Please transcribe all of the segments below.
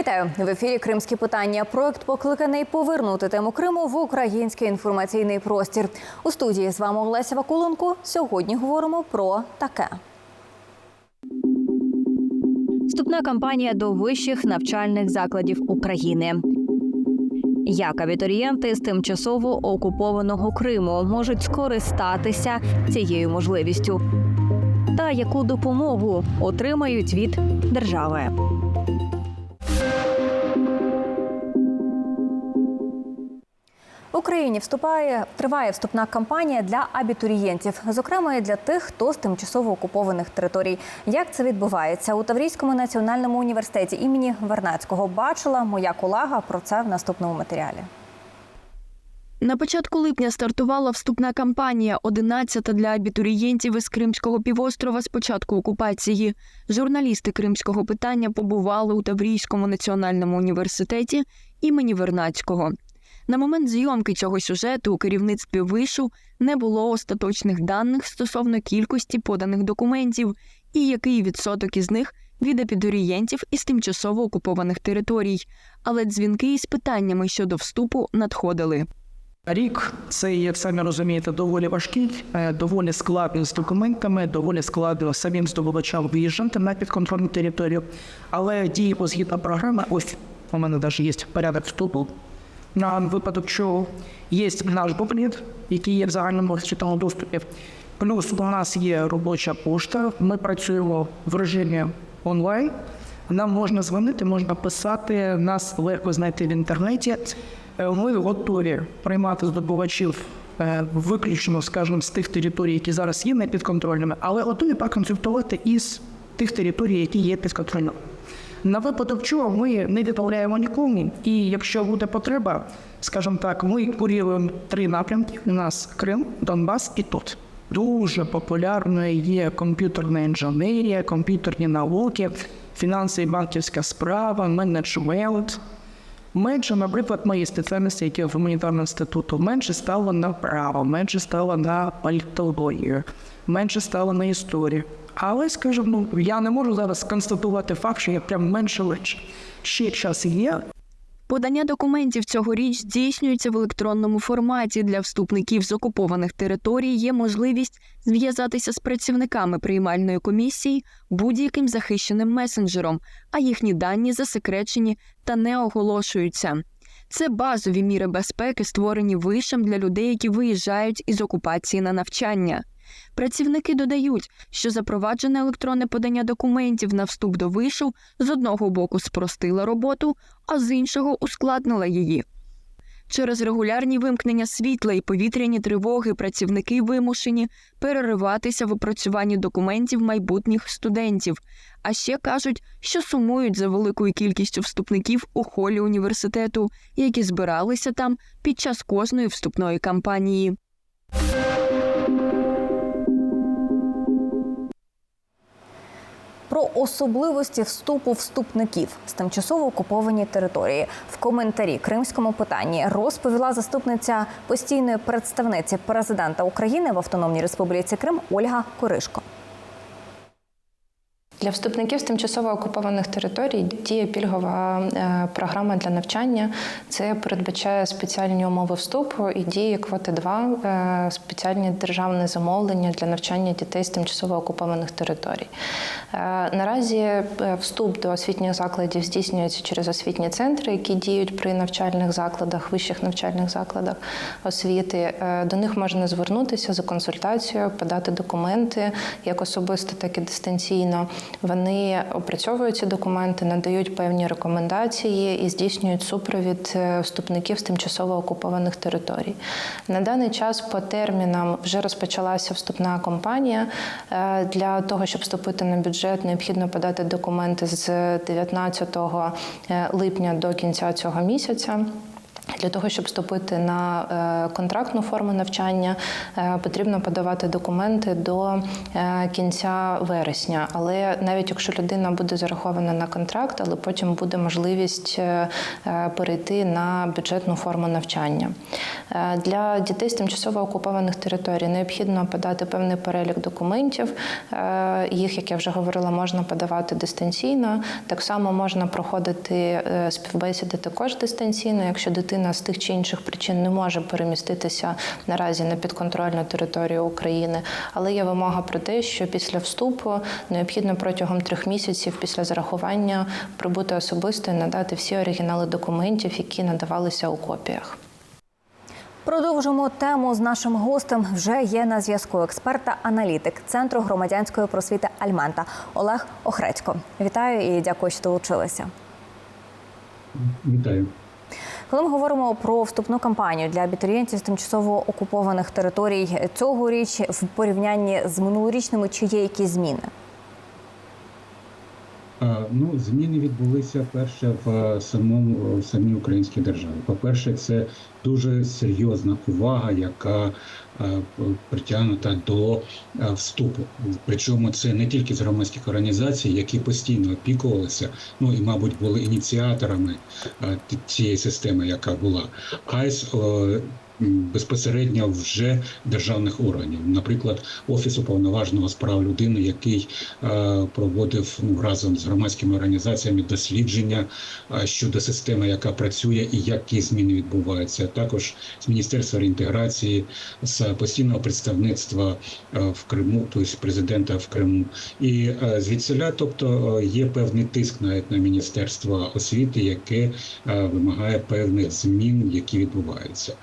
Вітаю в ефірі Кримські питання. Проект покликаний повернути тему Криму в український інформаційний простір. У студії з вами Олеся Вакуленко. Сьогодні говоримо про таке. Вступна кампанія до вищих навчальних закладів України. Як абітурієнти з тимчасово окупованого Криму можуть скористатися цією можливістю? Та яку допомогу отримають від держави? Україні вступає триває вступна кампанія для абітурієнтів, зокрема і для тих, хто з тимчасово окупованих територій. Як це відбувається у Таврійському національному університеті імені Вернацького? Бачила моя колега про це в наступному матеріалі. На початку липня стартувала вступна кампанія, 11-та для абітурієнтів із Кримського півострова з початку окупації. Журналісти кримського питання побували у Таврійському національному університеті імені Вернацького. На момент зйомки цього сюжету у керівництві вишу не було остаточних даних стосовно кількості поданих документів і який відсоток із них від абітурієнтів із тимчасово окупованих територій. Але дзвінки із питаннями щодо вступу надходили. Рік це, як самі розумієте, доволі важкий, е, доволі складний з документами, доволі складно самим здобувачам виїжджати на підконтрольну територію. Але діємо згідно програми. Ось у мене навіть є порядок вступу. На випадок, що є наш буклет, який є в загальному розчитаному доступі. Плюс у нас є робоча пошта. Ми працюємо в режимі онлайн. Нам можна дзвонити, можна писати, нас легко знайти в інтернеті. Е, Ми готові приймати здобувачів е, виключно, скажімо, з тих територій, які зараз є непідконтрольними, але готові проконсультувати із тих територій, які є підконтрольними. На випадок чого ми не відмовляємо нікому, і якщо буде потреба, скажімо так, ми куріруємо три напрямки: у нас Крим, Донбас і тут. Дуже популярною є комп'ютерна інженерія, комп'ютерні науки, фінанси і банківська справа, менеджмент. Менше, наприклад, мої спеціальності, які в гуманітарному інституту, менше стало на право, менше стало на політологію, менше стало на історію. Але, скажімо, ну, я не можу зараз констатувати факт, що я прям менше легше. Ще час є, Подання документів цьогоріч здійснюється в електронному форматі. Для вступників з окупованих територій є можливість зв'язатися з працівниками приймальної комісії будь-яким захищеним месенджером, а їхні дані засекречені та не оголошуються. Це базові міри безпеки, створені вишем для людей, які виїжджають із окупації на навчання. Працівники додають, що запроваджене електронне подання документів на вступ до вишу з одного боку спростила роботу, а з іншого ускладнила її. Через регулярні вимкнення світла і повітряні тривоги працівники вимушені перериватися в опрацюванні документів майбутніх студентів. А ще кажуть, що сумують за великою кількістю вступників у холі університету, які збиралися там під час кожної вступної кампанії. Про особливості вступу вступників з тимчасово окуповані території в коментарі кримському питанні розповіла заступниця постійної представниці президента України в Автономній Республіці Крим Ольга Коришко. Для вступників з тимчасово окупованих територій діє пільгова е, програма для навчання. Це передбачає спеціальні умови вступу і діє квоти 2 е, спеціальні державне замовлення для навчання дітей з тимчасово окупованих територій. Е, Наразі вступ до освітніх закладів здійснюється через освітні центри, які діють при навчальних закладах, вищих навчальних закладах освіти. До них можна звернутися за консультацією, подати документи як особисто, так і дистанційно. Вони опрацьовують ці документи, надають певні рекомендації і здійснюють супровід е, вступників з тимчасово окупованих територій. На даний час по термінам вже розпочалася вступна кампанія. Е, Для того, щоб вступити на бюджет, необхідно подати документи з 19 липня до кінця цього місяця. Для того щоб вступити на е, контрактну форму навчання, е, потрібно подавати документи до е, кінця вересня. Але навіть якщо людина буде зарахована на контракт, але потім буде можливість перейти на бюджетну форму навчання. Для дітей з тимчасово окупованих територій необхідно подати певний перелік документів. Їх, як я вже говорила, можна подавати дистанційно. Так само можна проходити співбесіди також дистанційно, якщо дитина з тих чи інших причин не може переміститися наразі на підконтрольну територію України. Але є вимога про те, що після вступу необхідно протягом трьох місяців після зарахування прибути особисто і надати всі оригінали документів, які надавалися у копіях. Продовжимо тему з нашим гостем. Вже є на зв'язку експерта-аналітик Центру громадянської просвіти Альмента Олег Охредько. Вітаю і дякую, що долучилися. Вітаю. Коли ми говоримо про вступну кампанію для абітурієнтів з тимчасово окупованих територій цьогоріч в порівнянні з минулорічними, чи є якісь зміни? А, Ну, зміни відбулися перше в самому в самій українській державі. По-перше, це дуже серйозна увага, яка е, притягнута до е, вступу. Причому це не тільки з громадських організацій, які постійно опікувалися, ну і, мабуть, були ініціаторами е, цієї системи, яка була, а й з е, безпосередньо вже державних органів, наприклад, офісу повноваженого з прав людини, який е, проводив ну, разом з громадськими організаціями дослідження е, щодо системи, яка працює, і які зміни відбуваються. Також з міністерства реінтеграції, з постійного представництва е, в Криму, тобто президента в Криму, і звідсіля, тобто є певний тиск навіть на міністерство освіти, яке вимагає певних змін, які відбуваються.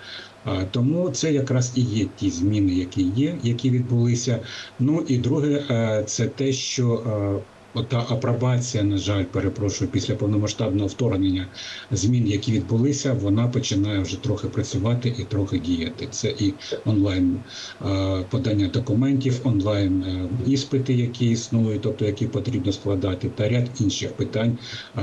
Тому це якраз і є ті зміни, які є, які відбулися. Ну і друге, е, це те, що е, ота апробація, на жаль, перепрошую, після повномасштабного вторгнення змін, які відбулися, вона починає вже трохи працювати і трохи діяти. Це і онлайн е, подання документів, онлайн іспити, які існують, тобто які потрібно складати, та ряд інших питань,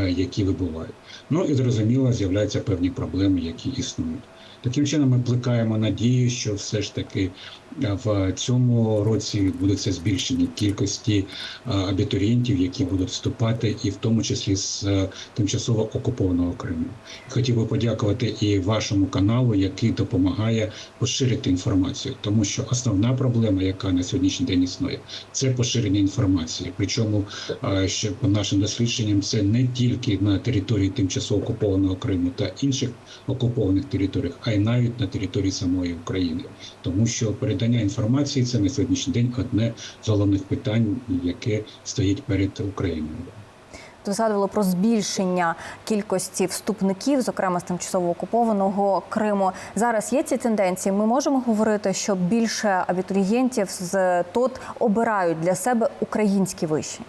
які вибувають. Ну і зрозуміло, з'являються певні проблеми, які існують. Таким чином, ми плекаємо надію, що все ж таки в цьому році відбудеться збільшення кількості е, абітурієнтів, які будуть вступати, і в тому числі з е, тимчасово окупованого Криму. Хотів би подякувати і вашому каналу, який допомагає поширити інформацію, тому що основна проблема, яка на сьогоднішній день існує, це поширення інформації. Причому е, ще по нашим дослідженням, це не тільки на території тимчасово окупованого Криму та інших окупованих територіях, а й навіть на території самої України, тому що передання інформації це на сьогоднішній день одне з головних питань, яке стоїть перед Україною. То згадували про збільшення кількості вступників, зокрема з тимчасово окупованого Криму. Зараз є ці тенденції. Ми можемо говорити, що більше абітурієнтів з ТОТ обирають для себе українські виші.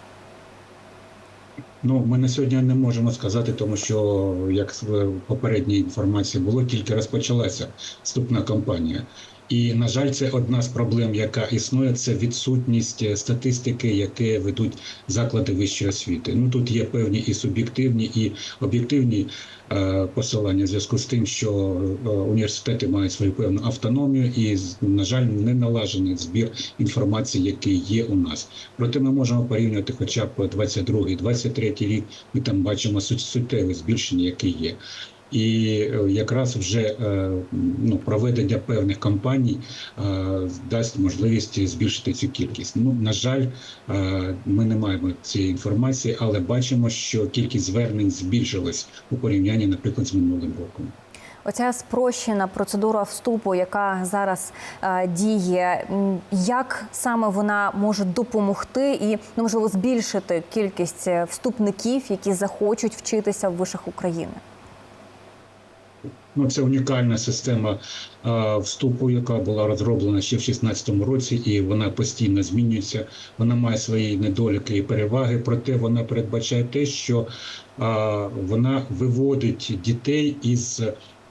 Ну, ми на сьогодні не можемо сказати, тому що як в попередній інформації було, тільки розпочалася вступна кампанія. І на жаль, це одна з проблем, яка існує, це відсутність статистики, яке ведуть заклади вищої освіти. Ну тут є певні і суб'єктивні, і об'єктивні е, посилання в зв'язку з тим, що е, університети мають свою певну автономію, і на жаль, не налажений збір інформації, який є у нас. Проте ми можемо порівнювати, хоча б 22-23 рік. Ми там бачимо суттєве збільшення, яке є. І е, якраз вже е, ну, проведення певних кампаній е, дасть можливість збільшити цю кількість. Ну на жаль, ми не маємо цієї інформації, але бачимо, що кількість звернень збільшилась у порівнянні, наприклад, з минулим роком. Оця спрощена процедура вступу, яка зараз е, діє, як саме вона може допомогти і ну, можливо збільшити кількість вступників, які захочуть вчитися в вишах України? Ну, це унікальна система а, вступу, яка була розроблена ще в 2016 році, і вона постійно змінюється. Вона має свої недоліки і переваги, проте вона передбачає те, що а, вона виводить дітей із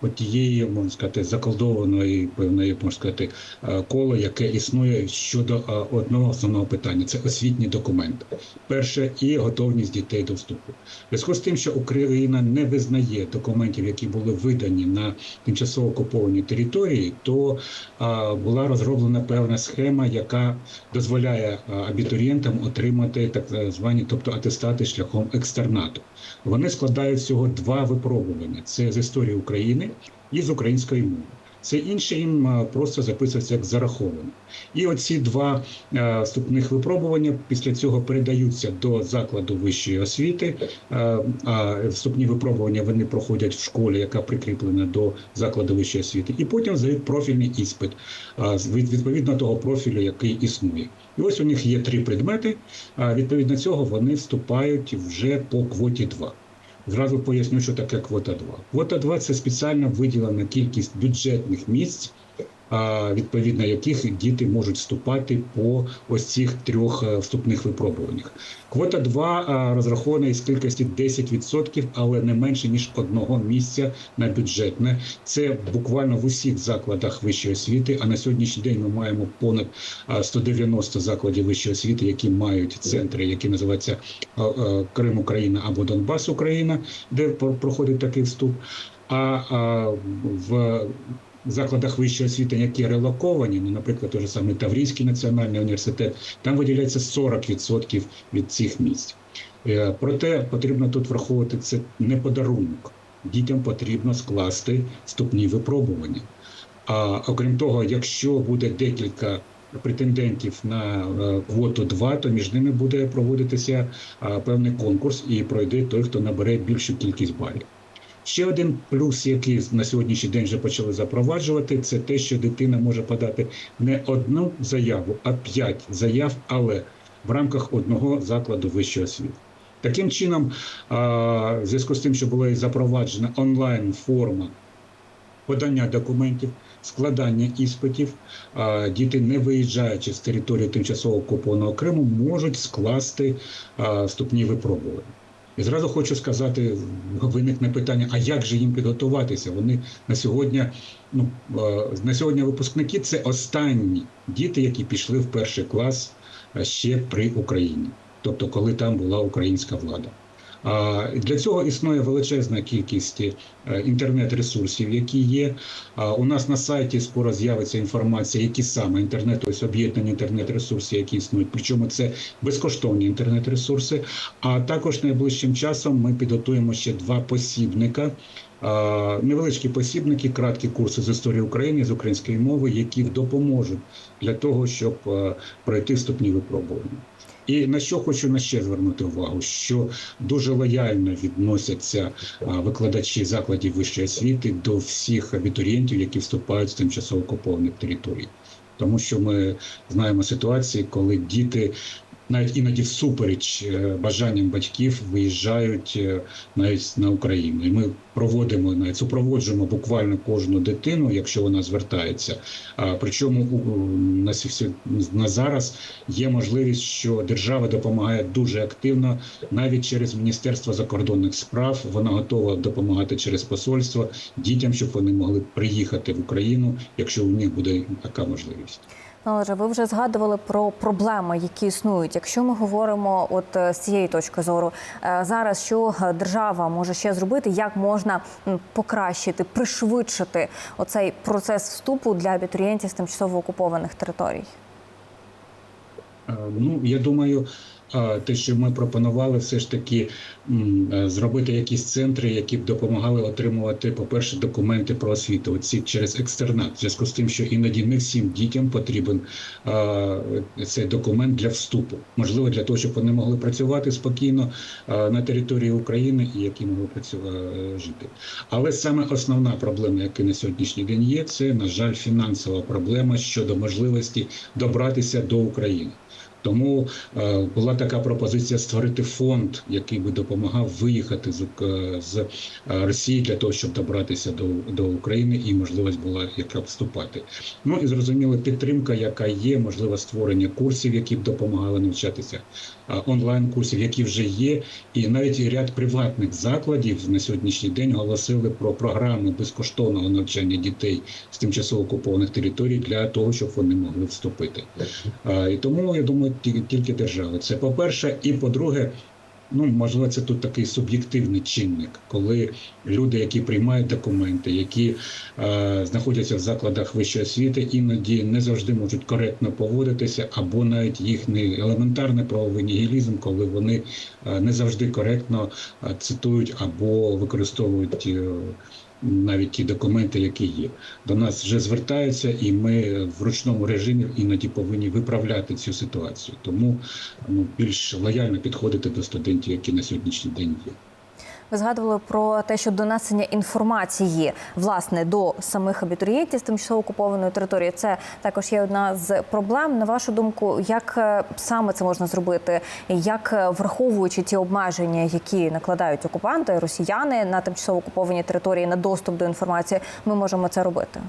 от тієї, можна сказати, заколдованої певної, можна сказати, е, коло, яке існує щодо е, одного основного питання це освітні документи. Перше і готовність дітей до вступу. Зв'язку з тим, що Україна не визнає документів, які були видані на тимчасово окупованій території, то а, була розроблена певна схема, яка дозволяє абітурієнтам отримати так звані, тобто атестати шляхом екстернату. Вони складають всього два випробування: це з історії України і з української мови. Це інше їм просто записується як зараховане. І оці два е, вступних випробування після цього передаються до закладу вищої освіти. е, А вступні випробування вони проходять в школі, яка прикріплена до закладу вищої освіти, і потім здають профільний іспит від- відповідно того профілю, який існує. І ось у них є три предмети. Відповідно цього вони вступають вже по квоті 2. Зразу поясню, що таке квота 2. Квота 2 – це спеціально виділена кількість бюджетних місць, відповідно яких діти можуть вступати по ось цих трьох е, вступних випробуваннях. Квота 2 розрахована із кількості 10%, але не менше ніж одного місця на бюджетне. Це буквально в усіх закладах вищої освіти. А на сьогоднішній день ми маємо понад а, 190 закладів вищої освіти, які мають центри, які називаються Крим Україна або Донбас Україна, де про- проходить такий вступ. А, а в закладах вищої освіти, які релоковані, ну, наприклад, той же самий Таврійський національний університет, там виділяється 40% від цих місць. Е, Проте потрібно тут враховувати це не подарунок. Дітям потрібно скласти вступні випробування. А окрім того, якщо буде декілька претендентів на е, квоту 2, то між ними буде проводитися певний конкурс і пройде той, хто набере більшу кількість балів. Ще один плюс, який на сьогоднішній день вже почали запроваджувати, це те, що дитина може подати не одну заяву, а п'ять заяв, але в рамках одного закладу вищої освіти. Таким чином, в зв'язку з тим, що була і запроваджена онлайн форма подання документів, складання іспитів, діти, не виїжджаючи з території тимчасово окупованого Криму, можуть скласти вступні випробування. І зразу хочу сказати, виникне питання: а як же їм підготуватися? Вони на сьогодні, ну е, на сьогодні випускники це останні діти, які пішли в перший клас е, ще при Україні, тобто коли там була українська влада. Для цього існує величезна кількість е, інтернет-ресурсів, які є. У нас на сайті скоро з'явиться інформація, які саме інтернет, ось об'єднані інтернет-ресурси, які існують. Причому це безкоштовні інтернет-ресурси. А також найближчим часом ми підготуємо ще два посібника. Невеличкі посібники, краткі курси з історії України з української мови, які допоможуть для того, щоб е, пройти вступні випробування. І на що хочу на ще звернути увагу, що дуже лояльно відносяться викладачі закладів вищої освіти до всіх абітурієнтів, які вступають з тимчасово окупованих територій. Тому що ми знаємо ситуації, коли діти навіть іноді всупереч е, бажанням батьків виїжджають е, навіть на Україну. І ми проводимо навіть супроводжуємо буквально кожну дитину, якщо вона звертається. А причому на зараз є можливість, що держава допомагає дуже активно, навіть через Міністерство закордонних справ. Вона готова допомагати через посольство дітям, щоб вони могли приїхати в Україну, якщо у них буде така можливість. Олеже, ви вже згадували про проблеми, які існують. Якщо ми говоримо от е, з цієї точки зору, е, зараз що держава може ще зробити, як можна покращити, пришвидшити оцей процес вступу для абітурієнтів з тимчасово окупованих територій? Е, Ну, я думаю, те, що ми пропонували, все ж таки е, зробити якісь центри, які б допомагали отримувати, по-перше, документи про освіту. Оці через екстернат, в зв'язку з тим, що іноді не всім дітям потрібен е, цей документ для вступу. Можливо, для того, щоб вони могли працювати спокійно е, на території України і які могли працювати жити. Але саме основна проблема, яка на сьогоднішній день є, це на жаль фінансова проблема щодо можливості добратися до України. Тому е, була така пропозиція створити фонд, який би допомагав виїхати з, з е, Росії для того, щоб добратися до, до України, і можливість була яка вступати. Ну і зрозуміло, підтримка, яка є, можливо, створення курсів, які б допомагали навчатися, онлайн курсів, які вже є, і навіть ряд приватних закладів на сьогоднішній день оголосили про програми безкоштовного навчання дітей з тимчасово окупованих територій для того, щоб вони могли вступити. І тому я думаю, ті- тільки держава. Це по-перше, і по-друге. Ну, можливо, це тут такий суб'єктивний чинник, коли люди, які приймають документи, які е, знаходяться в закладах вищої освіти, іноді не завжди можуть коректно поводитися, або навіть їхній елементарний правовий нігілізм, коли вони е, не завжди коректно е, цитують або використовують. е, навіть ті документи, які є, до нас вже звертаються, і ми в ручному режимі іноді повинні виправляти цю ситуацію. Тому ну, більш лояльно підходити до студентів, які на сьогоднішній день є. Ви згадували про те, що донесення інформації власне до самих абітурієнтів з тимчасово окупованої території. Це також є одна з проблем. На вашу думку, як е, саме це можна зробити? Як е, враховуючи ті обмеження, які накладають окупанти, росіяни на тимчасово окуповані території на доступ до інформації, ми можемо це робити?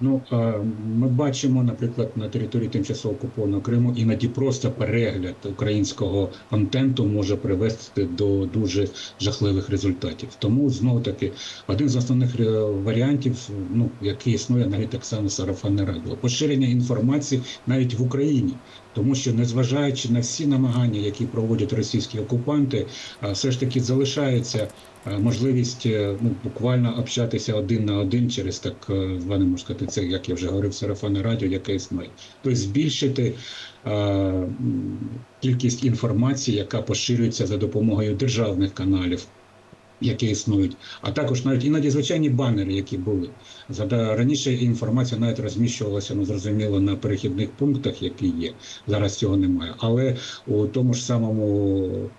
Ну е, ми бачимо, наприклад, на території тимчасово окупованого Криму іноді просто перегляд українського контенту може привести до дуже жахливих результатів. Тому знову таки один з основних е, варіантів, ну який існує навіть так само сарафанне радіо, поширення інформації навіть в Україні. Тому що, незважаючи на всі намагання, які проводять російські окупанти, а, все ж таки залишається можливість е, ну, буквально общатися один на один через так е, зване, можна сказати, це, як я вже говорив, сарафанне радіо, яке існує. Тобто збільшити кількість інформації, яка поширюється за допомогою державних каналів. Які існують, а також навіть іноді звичайні банери, які були Зада раніше інформація навіть розміщувалася, ну зрозуміло, на перехідних пунктах, які є. Зараз цього немає. Але у тому ж самому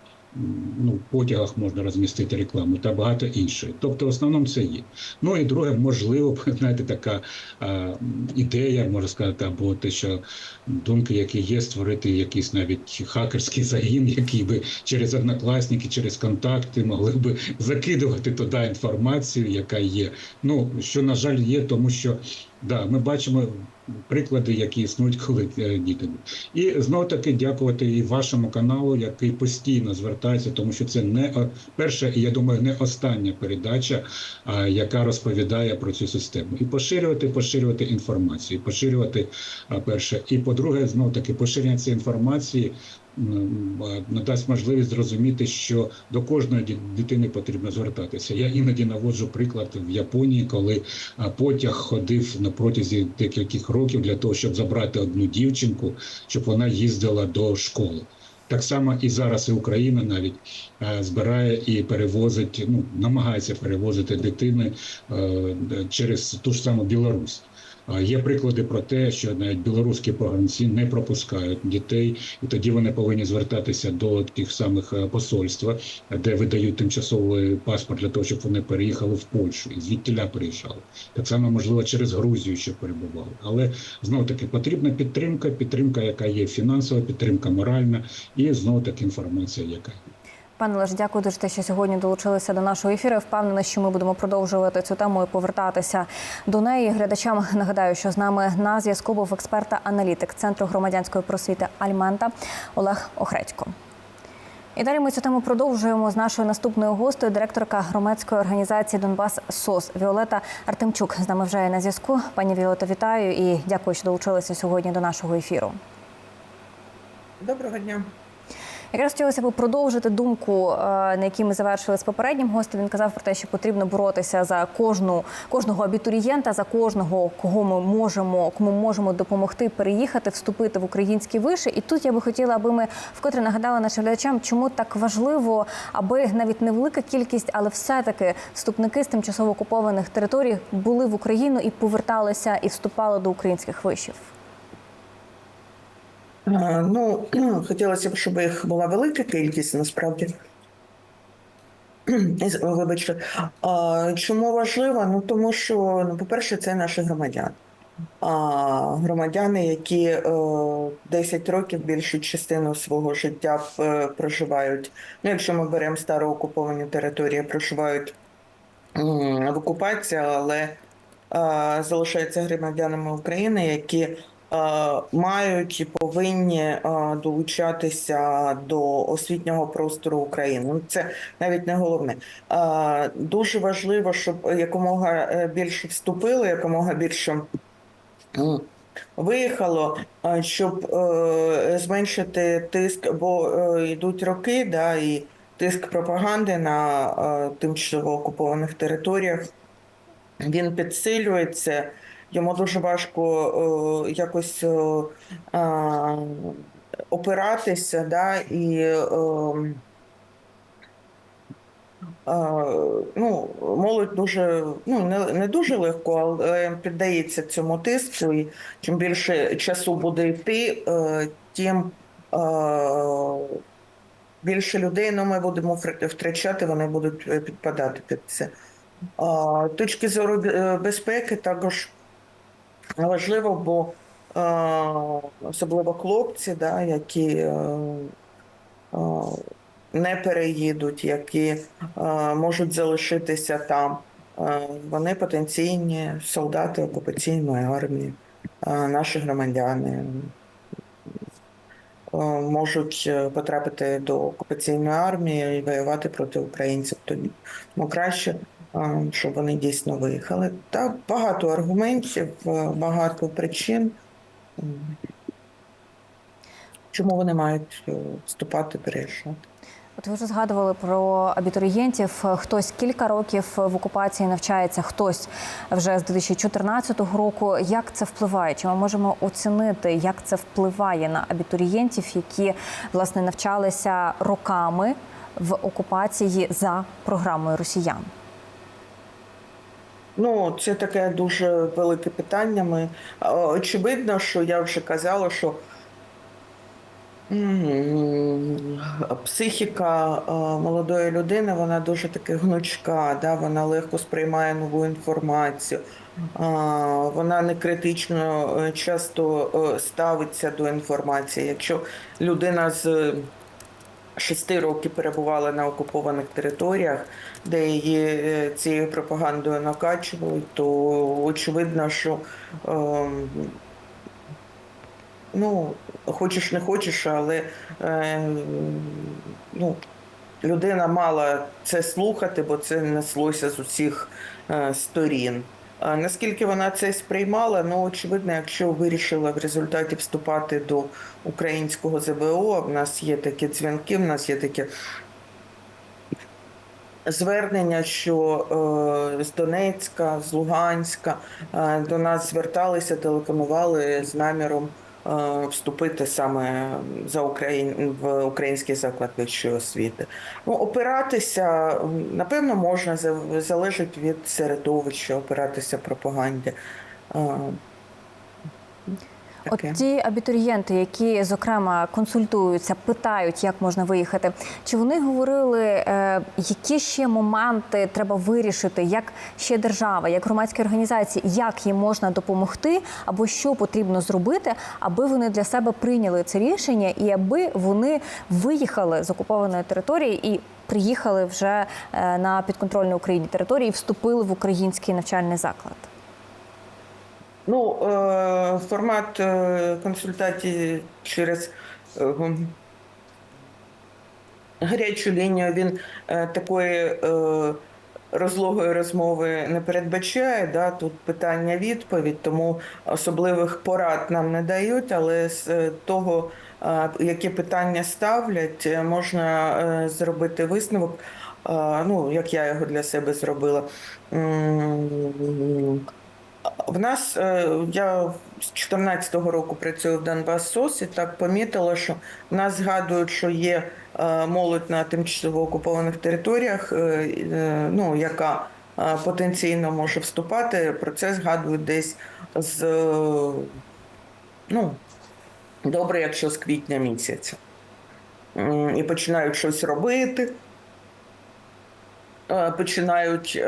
ну, потягах можна розмістити рекламу та багато іншої. Тобто, в основному це є. Ну і друге, можливо, знаєте, така а, ідея, можна сказати, або те, що думки, які є, створити якийсь навіть хакерський загін, який би через однокласники, через контакти могли би закидувати туди інформацію, яка є. Ну що на жаль є, тому що да, ми бачимо приклади, які існують, коли е, діти. І знову таки дякувати і вашому каналу, який постійно звертається, тому що це не перша, і я думаю, не остання передача, яка розповідає про цю систему. І поширювати, поширювати інформацію, поширювати перше. І по-друге, знову таки поширення цієї інформації надасть можливість зрозуміти, що до кожної дитини потрібно звертатися. Я іноді наводжу приклад в Японії, коли потяг ходив на протязі декількох років для того, щоб забрати одну дівчинку, щоб вона їздила до школи. Так само і зараз і Україна навіть збирає і перевозить, ну намагається перевозити дитини через ту ж саму Білорусь. Є приклади про те, що навіть білоруські погранці не пропускають дітей, і тоді вони повинні звертатися до тих самих е, посольства, де видають тимчасовий паспорт для того, щоб вони переїхали в Польщу і звідтіля переїжджали. Так само можливо через Грузію, що перебували. Але знову таки потрібна підтримка, підтримка, яка є фінансова, підтримка моральна, і знову таки інформація, яка є. Пане Леш, дякую дуже те, що сьогодні долучилися до нашого ефіру. Впевнена, що ми будемо продовжувати цю тему і повертатися до неї. Глядачам нагадаю, що з нами на зв'язку був експерт та аналітик Центру громадянської просвіти Альмента Олег Охредько. І далі ми цю тему продовжуємо з нашою наступною гостею, директорка громадської організації Донбас СОС Віолета Артемчук. З нами вже є на зв'язку. Пані Віолета, вітаю і дякую, що долучилися сьогодні до нашого ефіру. Доброго дня. Якраз хотілося б продовжити думку, е, на якій ми завершили з попереднім гостем. Він казав про те, що потрібно боротися за кожну кожного абітурієнта, за кожного, кого ми можемо, кому можемо допомогти переїхати, вступити в українські виші. І тут я би хотіла, аби ми вкотре нагадали нашим глядачам, чому так важливо, аби навіть невелика кількість, але все-таки вступники з тимчасово окупованих територій були в Україну і поверталися і вступали до українських вишів. Ну, хотілося б, щоб їх була велика кількість, насправді. Вибачте. Чому важливо? Ну тому що, ну, по-перше, це наші громадяни. а, громадяни, які е, 10 років більшу частину свого життя е, проживають. Ну, якщо ми беремо староокуповані території, проживають в окупації, але е, залишаються громадянами України, які е, мають і повинні е, долучатися до освітнього простору України. Ну, Це навіть не головне. Е, Дуже важливо, щоб якомога е, більше вступили, якомога більше виїхало, е, щоб е, зменшити тиск, бо е, йдуть роки, да, і тиск пропаганди на е, тимчасово окупованих територіях він підсилюється. Йому дуже важко е, якось е, е, опиратися, да, і е, е, ну, молодь дуже ну не, не дуже легко, але піддається цьому тиску. І чим більше часу буде йти, тим більше людей ну, ми будемо втрачати, вони будуть підпадати під це. Точки зору безпеки також важливо, бо особливо хлопці, да, які е, не переїдуть, які можуть залишитися там. Вони потенційні солдати окупаційної армії, наші громадяни можуть е, потрапити до окупаційної армії і воювати проти українців. Тоді краще, щоб вони дійсно виїхали. Та багато аргументів, е, багато причин. Чому вони мають е, вступати, переїжджати? От ви вже згадували про абітурієнтів. Хтось кілька років в окупації навчається, хтось вже з 2014 року. Як це впливає? Чи ми можемо оцінити, як це впливає на абітурієнтів, які власне навчалися роками в окупації за програмою росіян? Ну, це таке дуже велике питання. Ми очевидно, що я вже казала, що психіка молодої людини вона дуже таки гнучка, да? вона легко сприймає нову інформацію. Вона не критично е, часто е, ставиться до інформації. Якщо людина з шести років перебувала на окупованих територіях, де її е, цією пропагандою накачували, то очевидно, що ем, ну, хочеш не хочеш, але е, ну, людина мала це слухати, бо це неслося з усіх е, сторін. Наскільки вона це сприймала, ну очевидно, якщо вирішила в результаті вступати до українського ЗВО, в нас є такі дзвінки, в нас є такі звернення, що е, з Донецька, з Луганська е, до нас зверталися, телефонували з наміром вступити саме за Україн в український заклад вищої освіти. Ну, опиратися, напевно, можна залежить від середовища, опиратися пропаганді. Е, От ті абітурієнти, які зокрема консультуються, питають, як можна виїхати. Чи вони говорили, е, які ще моменти треба вирішити, як ще держава, як громадські організації, як їм можна допомогти, або що потрібно зробити, аби вони для себе прийняли це рішення, і аби вони виїхали з окупованої території і приїхали вже е, на підконтрольну Україні території і вступили в український навчальний заклад? Ну, е, формат е, консультації через е, гарячу лінію він такої розлогої розмови не передбачає. Да? Тут питання-відповідь, тому особливих порад нам не дають, але з того, які питання ставлять, можна зробити висновок. Ну, як я його для себе зробила. В нас е, я з 14-го року працюю в Донбас СОС і так помітила, що в нас згадують, що є е, молодь на тимчасово окупованих територіях, е, ну яка потенційно може вступати. Про це згадують десь з ну добре, якщо з квітня місяця. І починають щось робити, починають.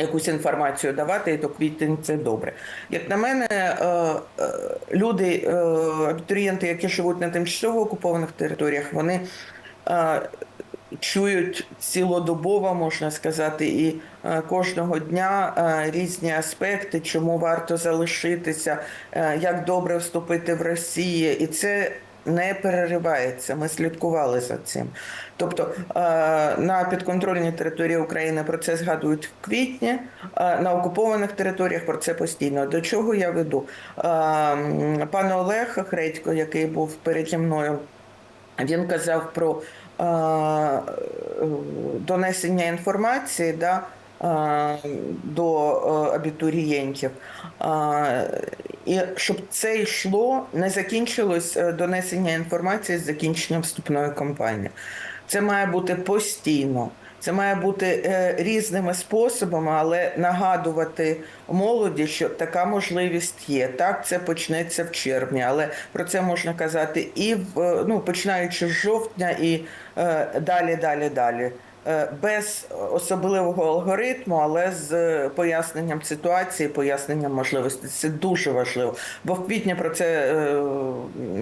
Якусь інформацію давати, то квітень це добре. Як на мене, е, е, люди, е, абітурієнти, які живуть на тимчасово окупованих територіях, вони чують цілодобово, можна сказати, і кожного дня різні аспекти, чому варто залишитися, як добре вступити в Росію, і це не переривається. Ми слідкували за цим. Тобто е, на підконтрольній території України про це згадують в квітні, е, на окупованих територіях про це постійно. До чого я веду? Е, Пан Олег Хредько, який був переді мною, він казав про донесення інформації да, до е, абітурієнтів. І щоб це йшло, не закінчилось е, донесення інформації з закінченням вступної кампанії. Це має бути постійно. Це має бути е, різними способами, але нагадувати молоді, що така можливість є. Так, це почнеться в червні, але про це можна казати і в ну починаючи з жовтня, і далі, далі, далі. Е, Без особливого алгоритму, але з е, поясненням ситуації, поясненням можливостей. Це дуже важливо. Бо в квітні про це е,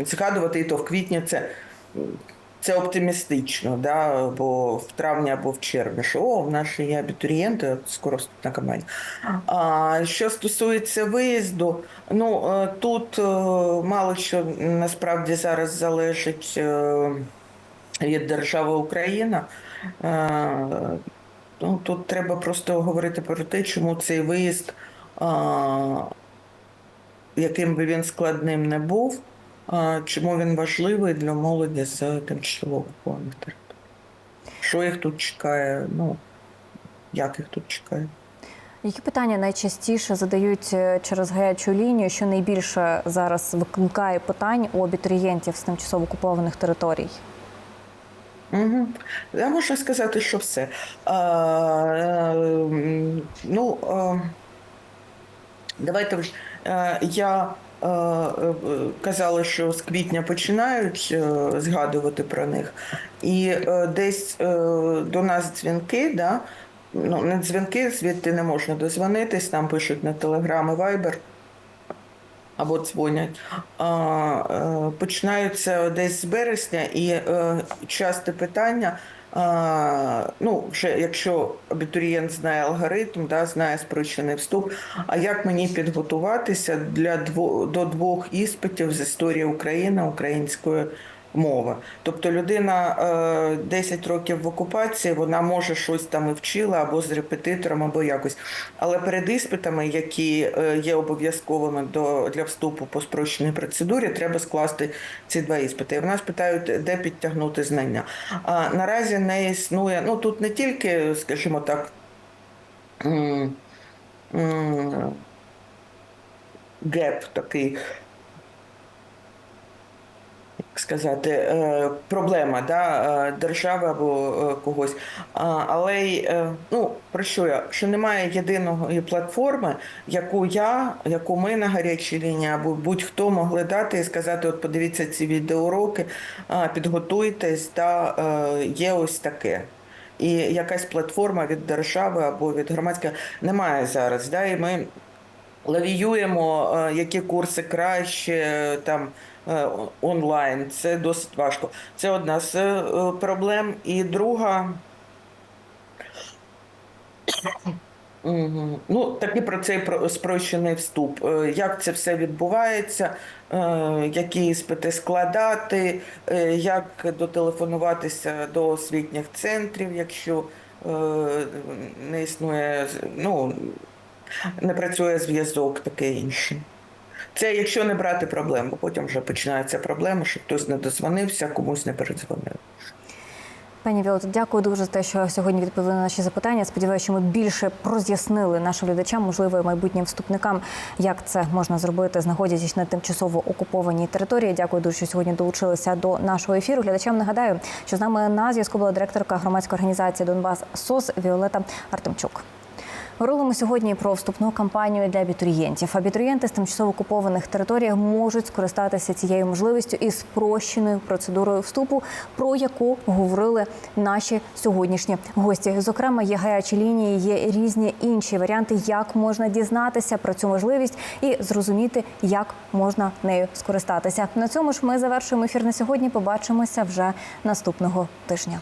згадувати, і то в квітні це це оптимістично, да? бо в травні або в червні, що о, в нас є абітурієнти, скоро вступна кампанія. А що стосується виїзду, ну тут мало що насправді зараз залежить від держави Україна. Е, Ну, тут треба просто говорити про те, чому цей виїзд, а, яким би він складним не був, а, чому він важливий для молоді з тимчасово окупованих територій. Що їх тут чекає? Ну, як їх тут чекає? Які питання найчастіше задають е, через гарячу лінію, що найбільше зараз викликає питань у абітурієнтів з тимчасово окупованих територій? Угу. Я можу сказати, що все. А, е, ну, е, давайте вже. Е, я е, казала, що з квітня починають е, згадувати про них. І е, десь е, до нас дзвінки, да? ну, не дзвінки, звідти не можна дозвонитись, нам пишуть на Телеграм і Вайбер або дзвонять, е, починаються десь з березня, і е, часте питання. Ну, вже якщо абітурієнт знає алгоритм, да, знає спрощений вступ. А як мені підготуватися для дво, до двох іспитів з історії України української мови? Тобто людина е, 10 років в окупації, вона може щось там і вчила або з репетитором, або якось. Але перед іспитами, які е, є обов'язковими до для вступу по спрощеній процедурі, треба скласти ці два іспити. І в нас питають, де підтягнути знання. А наразі не існує. Ну тут не тільки, скажімо так. Геп такий, як сказати, е, проблема да, е, держави або е, когось. Але ну, про що я? Що немає єдиної платформи, яку я, яку ми на гарячій лінії або будь-хто могли дати і сказати: от подивіться ці відеоуроки, підготуйтесь, да, є ось таке. І якась платформа від держави або від громадської немає зараз. Да, і ми лавіюємо, які курси краще там онлайн. Це досить важко. Це одна з е, проблем. І друга. Ну, таки про цей про- спрощений вступ. Е, Як це все відбувається, е, які іспити складати, е, як дотелефонуватися до освітніх центрів, якщо е, не існує, ну, не працює зв'язок, таке інше. Це якщо не брати проблем, бо потім вже починаються проблеми, що хтось не дозвонився, комусь не передзвонив. Пані Віолето, дякую дуже за те, що сьогодні відповіли на наші запитання. Сподіваюся, що ми більше роз'яснили нашим глядачам, можливо, майбутнім вступникам, як це можна зробити, знаходячись на тимчасово окупованій території. Дякую дуже, що сьогодні долучилися до нашого ефіру. Глядачам нагадаю, що з нами на зв'язку була директорка громадської організації Донбас СОС Віолета Артемчук. Говорили сьогодні про вступну кампанію для абітурієнтів. Абітурієнти з тимчасово окупованих територій можуть скористатися цією можливістю і спрощеною процедурою вступу, про яку говорили наші сьогоднішні гості. Зокрема, є гарячі лінії, є різні інші варіанти, як можна дізнатися про цю можливість і зрозуміти, як можна нею скористатися. На цьому ж ми завершуємо ефір на сьогодні. Побачимося вже наступного тижня.